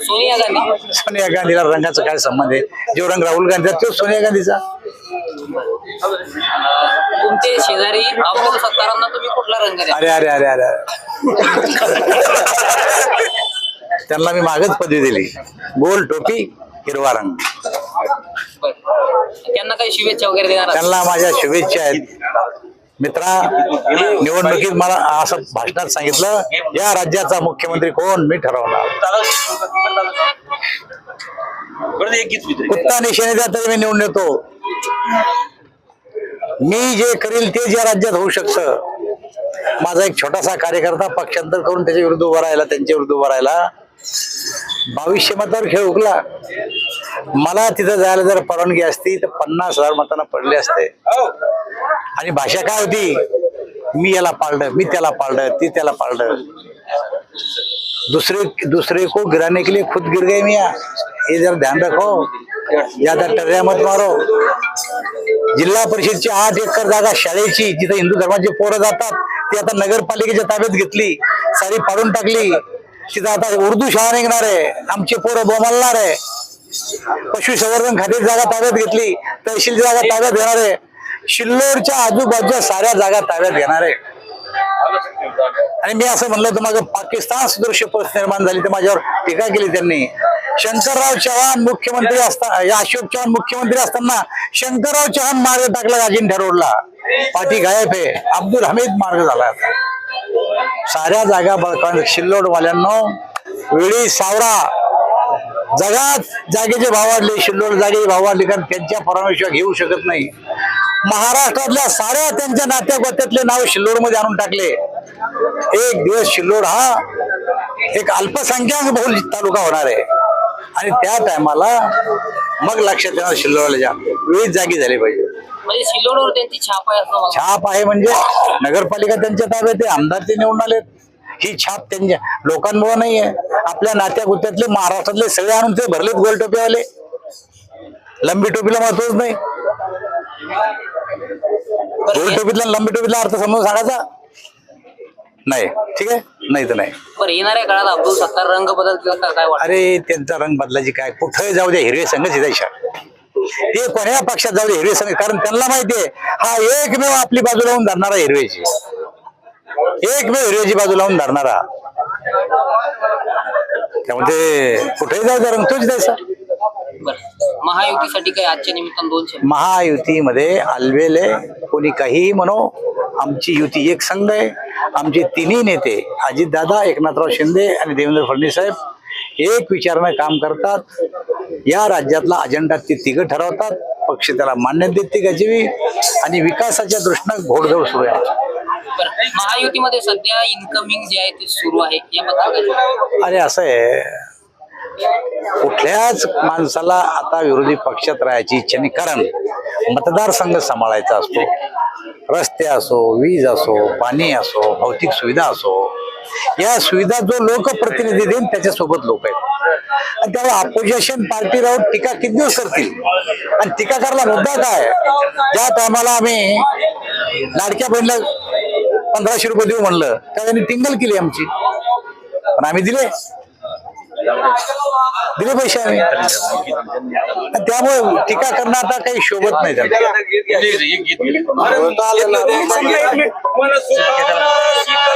सोनिया गांधी. सोनिया गांधीला रंगाचा काय संबंध आहे? जो रंग राहुल गांधीचा तो सोनिया गांधीचा. तुमचे शेजारी अब्दुल सत्तारांना तुम्ही कुठला रंग द्या अरे अरे अरे अरे. त्यांना मी मागच पदवी दिली. गोल टोपी हिरवा रंग. बरं. त्यांना काही शुभेच्छा वगैरे देणार आहात? त्यांना माझ्या शुभेच्छा आहेत. मित्रा निवडणुकीत मला असं भाषणात सांगितलं या राज्याचा मुख्यमंत्री कोण? मी ठरवणार. द्या तरी मी निवडून येतो. मी जे करील ते या राज्यात होऊ शकतं. माझा एक छोटासा कार्यकर्ता पक्षांतर करून त्याच्या विरुद्ध उभा राहिला त्यांच्या विरुद्ध उभा राहिला. बावीसशे मतावर खेळ उकला. मला तिथं जायला जर परवानगी असती तर पन्नास हजार मतांना पडले असते. आणि भाषा काय होती? मी याला पाळलं मी त्याला पाळलं ती त्याला पाळलं. दूसरे दूसरे को गिराने के लिए खुद गिर गए मिया. ये जरा ध्यान रखो ज्यादा टर्या मत मारो. जिल्हा परिषदची आठ एकर जागा शाळेची जिथे हिंदू धर्माचे पोरं जातात ती आता नगरपालिकेच्या ताब्यात घेतली सारी पाडून टाकली. तिथं आता उर्दू शाळा निघणार आहे आमचे पोरं बोमालणार आहे. पशुसंवर्धन खात्याची जागा ताब्यात घेतली तहसीलची जागा ताब्यात घेणार आहे. शिल्लोरच्या आजूबाजूच्या साऱ्या जागा ताब्यात घेणार आहे. आणि मी असं म्हणलं तर माझं पाकिस्तान सदृश्य परिस्थिती निर्माण झाली तर माझ्यावर टीका केली त्यांनी. शंकरराव चव्हाण मुख्यमंत्री असताना अशोक चव्हाण मुख्यमंत्री असताना शंकरराव चव्हाण मार्ग टाकला अजिंठा रोडला. पाठी गायब आहे. अब्दुल हमीद मार्ग झाला. आता. साऱ्या जागा बळकावून शिल्लोडवाल्यांनो वेळी सावरा. जगात जागेचे भाव वाढले. शिल्लोड जागेचे भाव वाढले कारण त्यांच्या परवानगीशिवाय घेऊ शकत नाही. महाराष्ट्रातल्या साऱ्या त्यांच्या नात्यागोत्यातले नाव शिल्लोडमध्ये आणून टाकले. एक दिवस शिल्लोड हा एक अल्पसंख्याक बहुल तालुका होणार आहे. आणि त्या टायमाला मग लक्षात येणार शिल्लोडला वेळीच जागी झाली पाहिजे. म्हणजे सिल्लोडवर त्यांची छाप आहे छाप आहे म्हणजे नगरपालिका त्यांच्या ताब्यात आहे आमदार ते निवडून आलेत. ही छाप त्यांच्या लोकांमुळे नाहीये आपल्या नात्या गुत्यातले महाराष्ट्रातले सगळे आणून ते भरलेत गोल टोपीवाले लंबी टोपीला महत्वच नाही. टोपीतला लंबी टोपीतला अर्थ समजून सांगायचा? नाही. ठीक आहे? नाही तर नाही. बरं येणाऱ्या काळात अब्दुल सत्तार रंग बदलतील का काय वाटतं? अरे त्यांचा रंग बदलायची काय? कुठे जाऊ द्या हिरवे संघच हिरायच्या ते कोण्या पक्षात जाऊ दे हिरवे संघ? कारण त्यांना माहितीये हा एकमेव आपली बाजू लावून धरणारा हिरवेची. एकमेव हिरवेची बाजू लावून धरणारा. त्यामध्ये कुठेही जाऊ द्या रंग तोच द्यायचा महायुतीसाठी काही आजच्या निमित्तानं दोन शब्द. महायुतीमध्ये आलवेले कोणी काहीही म्हणो आमची युती एक संघ आहे. आमचे तिन्ही नेते अजितदादा एकनाथराव शिंदे आणि देवेंद्र फडणवीस साहेब एक विचारानं काम करतात. या राज्यातला अजेंडा ते तिघं ठरवतात. पक्ष त्याला मान्यता देते गजवी आणि विकासाच्या दृष्टीनं घोडदौड सुरू आहे महायुतीमध्ये सध्या इन्कमिंग जे आहे ते सुरू आहे. याबद्दल? अरे असं आहे कुठल्याच माणसाला आता विरोधी पक्षात राहायची इच्छा नाही. कारण मतदारसंघ सांभाळायचा असतो. रस्ते असो वीज असो पाणी असो भौतिक सुविधा असो या सुविधा जो लोकप्रतिनिधी देईन त्याच्यासोबत लोक आहेत. आणि त्याला अपोजिशन पार्टी राहून टीका किती दिवस करतील? आणि टीका करायला मुद्दा काय? ज्या टायमाला आम्ही लाडक्या बहिणीला पंधराशे रुपये देऊ म्हणलं त्या त्यांनी टिंगल केली आमची. पण आम्ही दिले. दिले पैसे त्यामुळे टीका करणं आता काही शोभत नाही त्यांना.